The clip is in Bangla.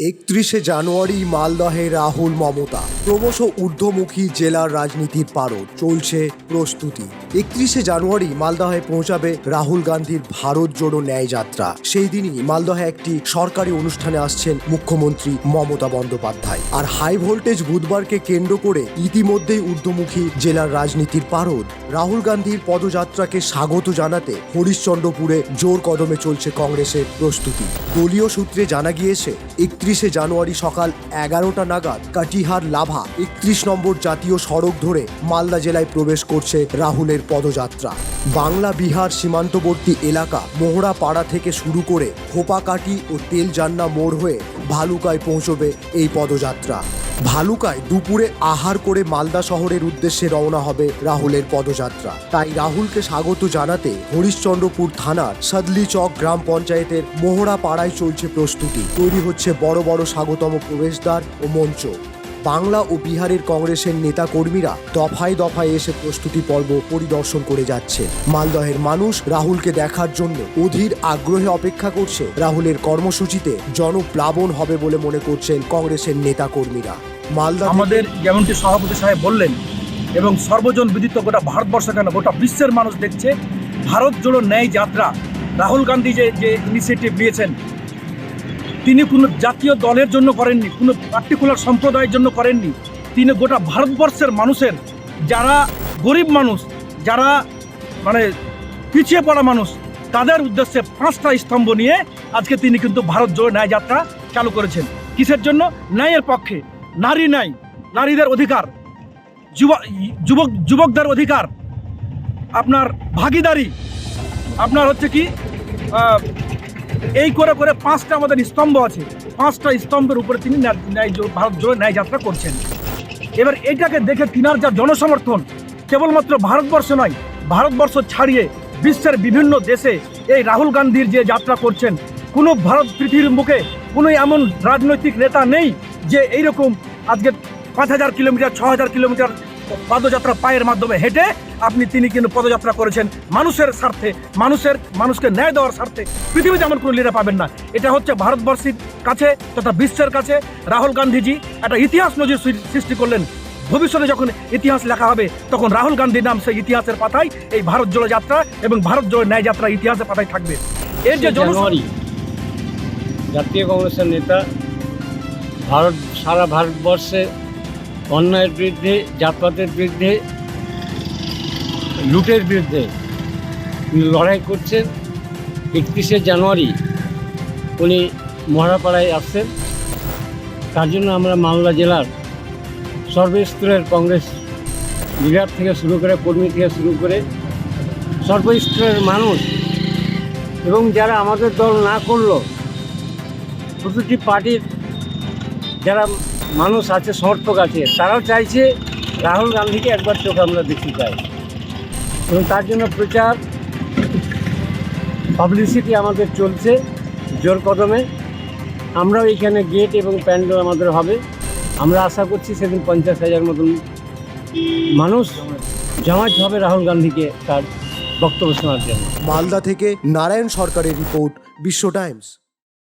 একত্রিশে জানুয়ারি মালদহে রাহুল মমতা। ক্রমশ ঊর্ধ্বমুখী জেলার রাজনীতির পারদ চলছে প্রস্তুতি। একত্রিশে জানুয়ারি মালদহে পৌঁছাবে রাহুল গান্ধীর ভারত জোড়ো ন্যায় যাত্রা সেই দিনই মালদহে একটি সরকারি অনুষ্ঠানে আসছেন মুখ্যমন্ত্রী মমতা বন্দ্যোপাধ্যায়। আর হাই ভোল্টেজ বুধবারকে কেন্দ্র করে ইতিমধ্যেই ঊর্ধ্বমুখী জেলার রাজনীতির পারদ। রাহুল গান্ধীর পদযাত্রাকে স্বাগত জানাতে হরিশ্চন্দ্রপুরে জোর কদমে চলছে কংগ্রেসের প্রস্তুতি। দলীয় সূত্রে জানা গিয়েছে, একত্রিশে জানুয়ারি সকাল এগারোটা নাগাদ কাটিহার লাভা একত্রিশ নম্বর জাতীয় সড়ক ধরে মালদা জেলায় প্রবেশ করছে রাহুলের পদযাত্রা। বাংলা, বিহার সীমান্তবর্তী এলাকা মোহরা পাড়া থেকে শুরু করে খোপাকাটি ও তেলজান্না মোড় হয়ে ভালুকায় পৌঁছবে এই পদযাত্রা। ভালুকায় দুপুরে আহার করে মালদা শহরের উদ্দেশ্যে রওনা হবে রাহুলের পদযাত্রা। তাই রাহুলকে স্বাগত জানাতে হরিশ্চন্দ্রপুর থানার সাদলি চক গ্রাম পঞ্চায়েতের মোহরা পাড়ায় চলছে প্রস্তুতি। তৈরি হচ্ছে বড় বড় স্বাগতম প্রবেশদ্বার ও মঞ্চ। বাংলা ও বিহারের কংগ্রেসের নেতা কর্মীরা দফায় দফায় এসে প্রস্তুতি পর্ব পরিদর্শন করে যাচ্ছে। মালদহের মানুষ রাহুলকে দেখার জন্য অধীর আগ্রহে অপেক্ষা করছে। রাহুলের কর্মসূচিতে জনপ্লাবন হবে বলে মনে করছেন কংগ্রেসের নেতা কর্মীরা মালদা আমাদের যেমনটি সভাপতি সাহেব বললেন, এবং সর্বজন বিদিত গোটা ভারতবর্ষ কেন গোটা বিশ্বের মানুষ দেখছে, ভারত জোড়ো ন্যায় যাত্রা। রাহুল গান্ধী যে যে ইনিশিয়েটিভ নিয়েছেন তিনি কোনো জাতীয় দলের জন্য করেননি, কোনো পার্টিকুলার সম্প্রদায়ের জন্য করেননি। তিনি গোটা ভারতবর্ষের মানুষের, যারা গরিব মানুষ, যারা মানে পিছিয়ে পড়া মানুষ, তাদের উদ্দেশ্যে পাঁচটা স্তম্ভ নিয়ে আজকে তিনি কিন্তু ভারত জোড়ো ন্যায় যাত্রা চালু করেছেন। কিসের জন্য? ন্যায়ের পক্ষে। নারী নাই, নারীদের অধিকার। যুবক যুবক, যুবকদের অধিকার। আপনার ভাগিদারি। আপনার হচ্ছে কি এই করে করে পাঁচটা আমাদের স্তম্ভ আছে। পাঁচটা স্তম্ভের উপরে তিনি ন্যায়- ভারত জোড়ে ন্যায় যাত্রা করছেন। এবার এটাকে দেখে তিনার যা জনসমর্থন, কেবলমাত্র ভারতবর্ষ নয়, ভারতবর্ষ ছাড়িয়ে বিশ্বের বিভিন্ন দেশে এই রাহুল গান্ধীর যে যাত্রা করছেন, কোনো ভারত পৃথিবীর মুখে কোনো এমন রাজনৈতিক নেতা নেই যে এইরকম আজকে পাঁচ হাজার কিলোমিটার, ছ হাজার কিলোমিটার পদযাত্রা পায়ের মাধ্যমে হেঁটে আপনি তিনি কিন্তু পদযাত্রা করেছেন মানুষের স্বার্থে মানুষের মানুষকে ন্যায় দেওয়ার স্বার্থে। পৃথিবীতে এমন কোনো লিডার পাবেন না। এটা হচ্ছে ভারতবর্ষের কাছে তথা বিশ্বের কাছে রাহুল গান্ধীজি একটা ইতিহাস নজির সৃষ্টি করলেন। ভবিষ্যতে যখন ইতিহাস লেখা হবে তখন রাহুল গান্ধীর নাম সেই ইতিহাসের পাতায় এই ভারত জোড়ো যাত্রা এবং ভারত জোড়ো ন্যায় যাত্রা ইতিহাসের পাতায় থাকবে। এর যে জন জানুয়ারি জাতীয় কংগ্রেসের নেতা ভারত সারা ভারতবর্ষে অন্যায়ের বিরুদ্ধে জাতপাতের বিরুদ্ধে লুটের বিরুদ্ধে লড়াই করছেন। একত্রিশে জানুয়ারি উনি মহারাপাড়ায় আসছেন। তার জন্য আমরা মালদা জেলার সর্বস্তরের কংগ্রেস লিডার থেকে শুরু করে কর্মী থেকে শুরু করে সর্বস্তরের মানুষ এবং যারা আমাদের দল না করল, প্রতিটি পার্টির যারা মানুষ আছে, সমর্থক আছে, তারাও চাইছে রাহুল গান্ধীকে একবার চোখ আমরা দেখতে চাই। এবং তার জন্য প্রচার পাবলিসিটি আমাদের চলছে জোর কদমে। আমরাও এখানে গেট এবং প্যান্ডেল আমাদের হবে। আমরা আশা করছি সেদিন পঞ্চাশ হাজার মতন মানুষ জমায়েত হবে রাহুল গান্ধীকে তার বক্তব্য শোনার জন্য। মালদা থেকে নারায়ণ সরকারের রিপোর্ট, বিশ্ব টাইমস।